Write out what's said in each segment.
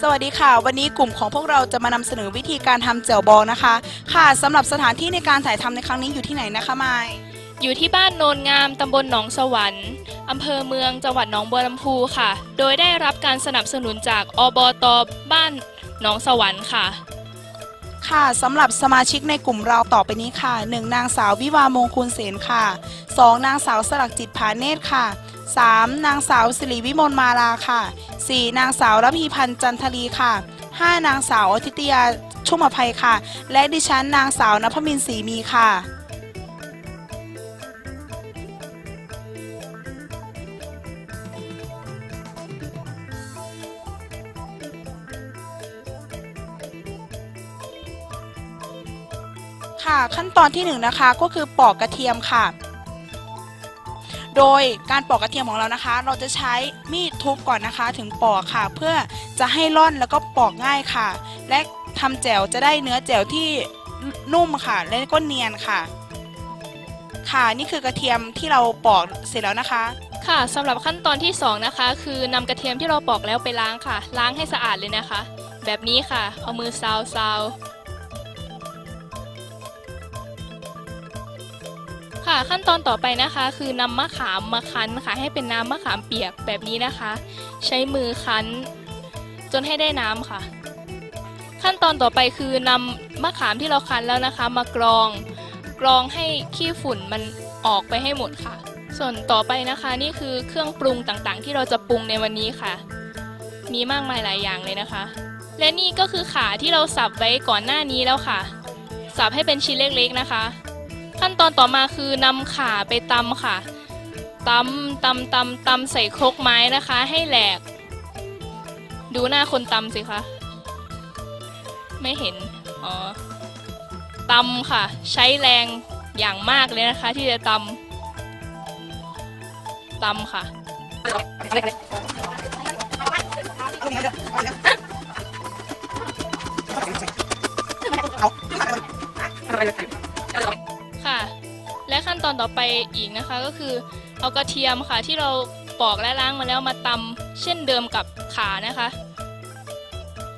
สวัสดีค่ะ วันนี้กลุ่มของพวกเราจะมานำเสนอวิธีการทำแจ่วบองนะคะ ค่ะสำหรับสถานที่ในการถ่ายทำในครั้งนี้อยู่ที่ไหนนะคะมายอยู่ที่บ้านโนนงาม ตำบลหนองสวรรค์ อำเภอเมือง จังหวัดหนองบัวลำพูค่ะ โดยได้รับการสนับสนุนจากอบต บ้านหนองสวรรค์ค่ะ ค่ะสำหรับสมาชิกในกลุ่มเราต่อไปนี้ค่ะ 1. นางสาววิวามงคลเสนค่ะ 2. นางสาวสลักจิตผาเนตรค่ะ 3. นางสาวสิริวิมลมาลาค่ะ 4. นางสาวรพีพันธ์จันทรีค่ะ 5. นางสาวอธิตยาชุ่มอภัยค่ะ และดิฉันนางสาวนภมินศรีมีค่ะค่ะขั้นตอนที่หนึ่งนะคะก็คือปอกกระเทียมค่ะ โดยการปอกกระเทียมของเรานะคะ เราจะใช้มีดทุบก่อนนะคะ ถึงปอกค่ะ เพื่อจะให้ร่อนแล้วก็ปอกง่ายค่ะ และทำแจ่วจะได้เนื้อแจ่วที่นุ่มค่ะ และก็เนียนค่ะ ค่ะนี่คือกระเทียมที่เราปอกเสร็จแล้วนะคะค่ะสำหรับขั้นตอนที่ 2 นะคะ คือนำกระเทียมที่เราปอกแล้วไปล้างค่ะ ล้างให้สะอาดเลยนะคะ แบบนี้ค่ะเอามือซาวซาว ค่ะขั้นตอนต่อไปนะคะ คือนำมะขามมาคั้นค่ะ ให้เป็นน้ำมะขามเปียกแบบนี้นะคะ ใช้มือคั้น จนให้ได้น้ำค่ะ ขั้นตอนต่อไปคือนำมะขามที่เราคั้นแล้วนะคะ มากรองกรองให้ขี้ฝุ่นมันออกไปให้หมดค่ะ ส่วนต่อไปนะคะนี่คือเครื่องปรุงต่างๆ ที่เราจะปรุงในวันนี้ค่ะ มีมากมายหลายอย่างเลยนะคะ และนี่ก็คือขาที่เราสับไว้ก่อนหน้านี้แล้วค่ะ สับให้เป็นชิ้นเล็กๆนะคะ ขั้นตอนต่อมาคือนำขาไปตำค่ะตำตำตำตำใส่ครกไม้นะคะ ให้แหลก ดูหน้าคนตำสิคะ ไม่เห็น อ๋อตำค่ะ ใช้แรงอย่างมากเลยนะคะ ที่จะตำตำค่ะค่ะและขั้น ตอนต่อไปอีกนะคะ ก็คือเอากระเทียมค่ะที่เราปอกและล้างมาแล้วมาตำเช่นเดิมกับขานะคะ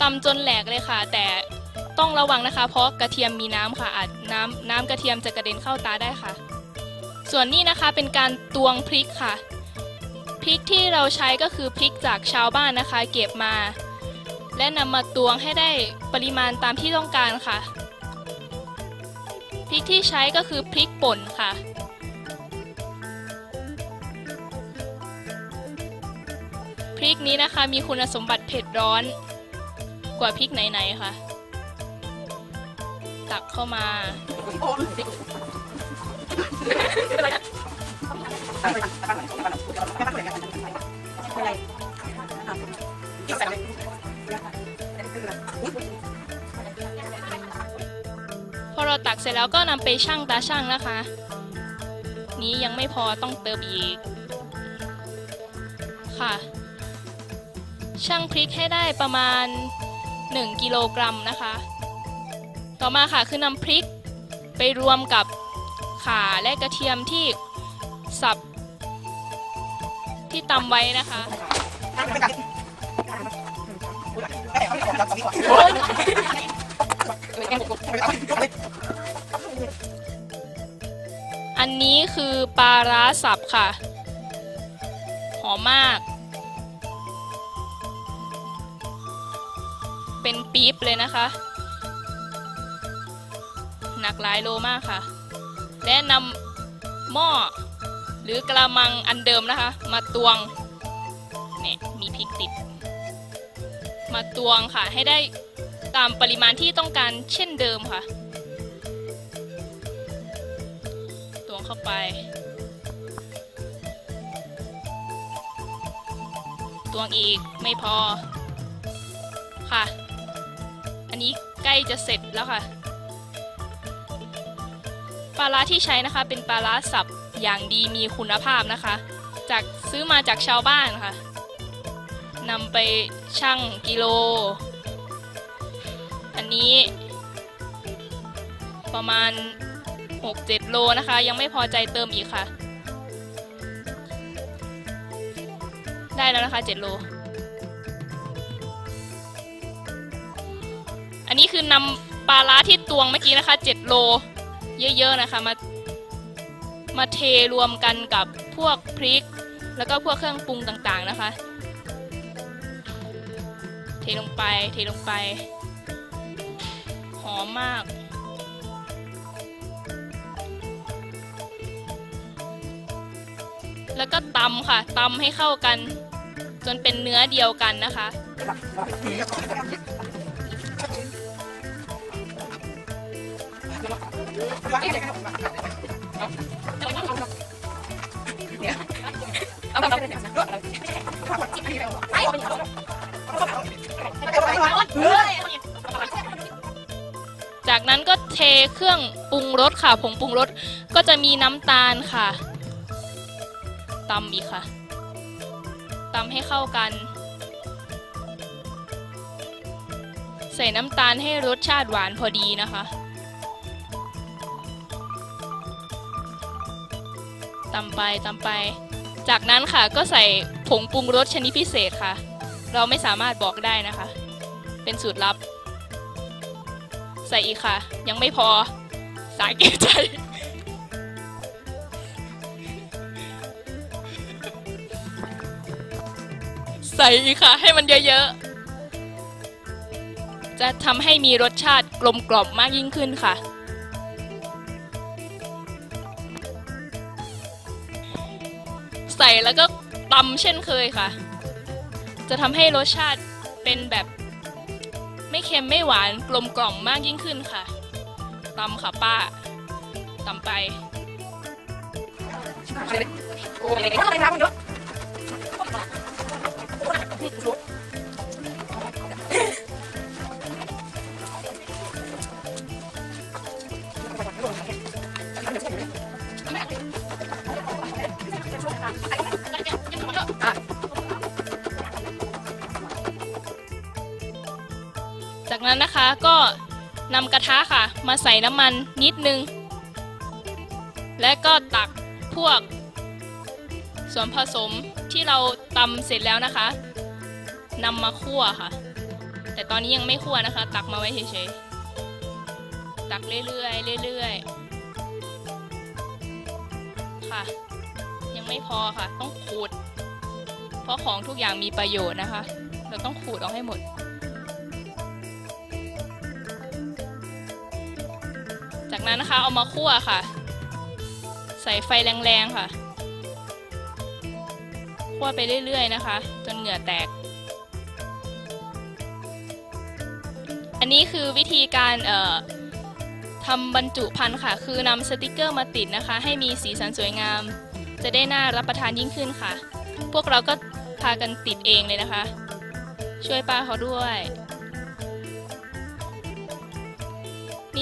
ตำจนแหลกเลยค่ะ แต่ต้องระวังนะคะ เพราะกระเทียมมีน้ำค่ะอาจน้ำน้ำกระเทียมจะกระเด็นเข้าตาได้ค่ะ ส่วนนี้นะคะเป็นการตวงพริกค่ะพริกที่เราใช้ก็คือพริกจากชาวบ้านนะคะ เก็บมา และนำมาตวงให้ได้ปริมาณตามที่ต้องการค่ะพริกที่ใช้ก็คือพริกป่นค่ะ ริกนี้นะคะ มีคุณสมบัติเผ็ดร้อน กว่าพริกไหนๆค่ะ ตักเข้ามาพอเราตักเสร็จแล้วก็นำไปชั่งตาชั่งนะคะ นี้ยังไม่พอต้องเติมอีกค่ะ ชั่งพริกให้ได้ประมาณ 1 กิโลกรัมนะคะ ต่อมาค่ะคือนำพริกไปรวมกับข่าและกระเทียมที่สับที่ตำไว้นะคะอันนี้คือปลาร้าสับค่ะ หอมมาก ปี๊บเลยนะคะ หนักหลายโลมากค่ะ และนำหม้อหรือกระมังอันเดิมนะคะ มาตวงเนี่ยมีพริกติด มาตวงค่ะให้ได้ตามปริมาณที่ต้องการเช่นเดิมค่ะ ตวงเข้าไป ตวงอีกไม่พอค่ะ อันนี้ใกล้จะเสร็จแล้วค่ะ ปลาร้าที่ใช้นะคะ เป็นปลาร้าสับอย่างดีมีคุณภาพนะคะ จากซื้อมาจากชาวบ้านค่ะนำไปชั่งกิโล อันนี้ ประมาณ 6-7 โลนะคะ ยังไม่พอใจเติมอีกค่ะ ได้แล้วนะคะ 7 โล นนี้คือนำปลาร้าที่ตวงเมื่อกี้นะคะ7โล เยอะๆนะคะมามาเทรวมกันกับพวกพริก แล้วก็พวกเครื่องปรุงต่างๆนะคะ เทลงไปเทลงไป หอมมาก แล้วก็ตำค่ะตำให้เข้ากัน จนเป็นเนื้อเดียวกันนะคะ จากนั้นก็เทเครื่องปรุงรสค่ะผงปรุงรสก็จะมีน้ำตาลค่ะตำอีกค่ะตำให้เข้ากัน ใส่น้ำตาลให้รสชาติหวานพอดีนะคะ ตำไปตำไป จากนั้นค่ะก็ใส่ผงปรุงรสชนิดพิเศษค่ะ เราไม่สามารถบอกได้นะคะ เป็นสูตรลับ ใส่อีกค่ะ ยังไม่พอ สายเกลือใจ ใส่อีกค่ะ ให้มันเยอะๆ จะทำให้มีรสชาติกลมกล่อมมากยิ่งขึ้นค่ะ ใส่แล้วก็ตำเช่นเคยค่ะ จะทำให้รสชาติเป็นแบบไม่เค็มไม่หวานกลมกล่อมมากยิ่งขึ้นค่ะตำค่ะป้าตำไป จากนั้นนะคะก็นำกระทะค่ะ มาใส่น้ำมันนิดนึง และก็ตักพวก ส่วนผสมที่เราตำเสร็จแล้วนะคะนำมาคั่วค่ะ แต่ตอนนี้ยังไม่คั่วนะคะ ตักมาไว้เฉยๆตักเรื่อยๆเรื่อยๆค่ะ ยังไม่พอค่ะ ต้องขูด เพราะของทุกอย่างมีประโยชน์นะคะ เราต้องขูดออกให้หมด จากนั้นนะคะเอามาคั่วค่ะ ใส่ไฟแรงๆค่ะ คั่วไปเรื่อยๆนะคะ จนเหงื่อแตก อันนี้คือวิธีการเอ่อทำบรรจุภัณฑ์ค่ะ คือนำสติกเกอร์มาติดนะคะ ให้มีสีสันสวยงาม จะได้น่ารับประทานยิ่งขึ้นค่ะ พวกเราก็พากันติดเองเลยนะคะ ช่วยป้าเขาด้วย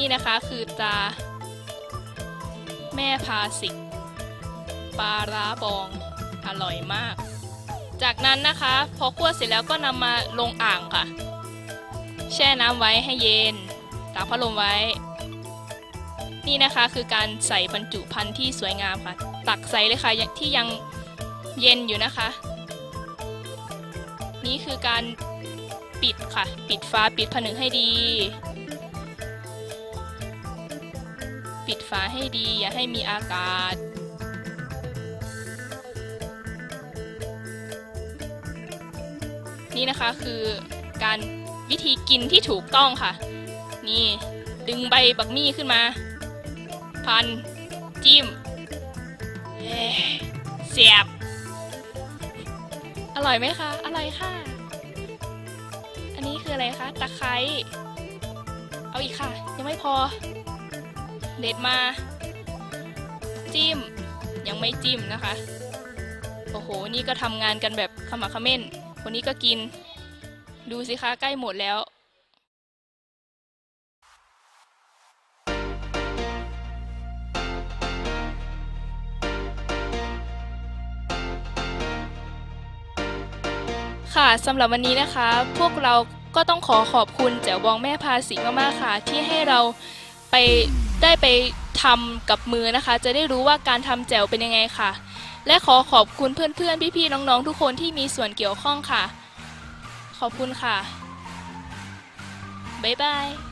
นี่นะคะคือตา แม่พาสิกปลาร้าบองอร่อยมาก จากนั้นนะคะพอคั่วเสร็จแล้วก็นำมาลงอ่างค่ะ แช่น้ำไว้ให้เย็นตากพัดลมไว้ นี่นะคะคือการใส่บรรจุภัณฑ์ที่สวยงามค่ะ ตักใส่เลยค่ะที่ยังเย็นอยู่นะคะ นี่คือการปิดค่ะ ปิดฟ้าปิดผนึกให้ดี ปิดฝาให้ดีอย่าให้มีอากาศ นี่นะคะคือการวิธีกินที่ถูกต้องค่ะ นี่ดึงใบบักมี่ขึ้นมา พัน จิ้มเอ้ยเสียบ อร่อยไหมคะอร่อยค่ะ อันนี้คืออะไรคะ ตะไคร้ เอาอีกค่ะ ยังไม่พอ เด็ดมา จิ้ม ยังไม่จิ้มนะคะ โอ้โห นี่ก็ทำงานกันแบบขมักขม้น คนนี้ก็กิน ดูสิคะใกล้หมดแล้วค่ะสำหรับวันนี้นะคะ พวกเราก็ต้องขอขอบคุณแจ๋วบองแม่พาสิงมากๆค่ะ ที่ให้เราไป ได้ไปทำกับมือนะคะ จะได้รู้ว่าการทำแจ่วเป็นยังไงค่ะ และขอขอบคุณเพื่อนๆ พี่ๆ น้องๆ ทุกคนที่มีส่วนเกี่ยวข้องค่ะ ขอบคุณค่ะ บ๊ายบาย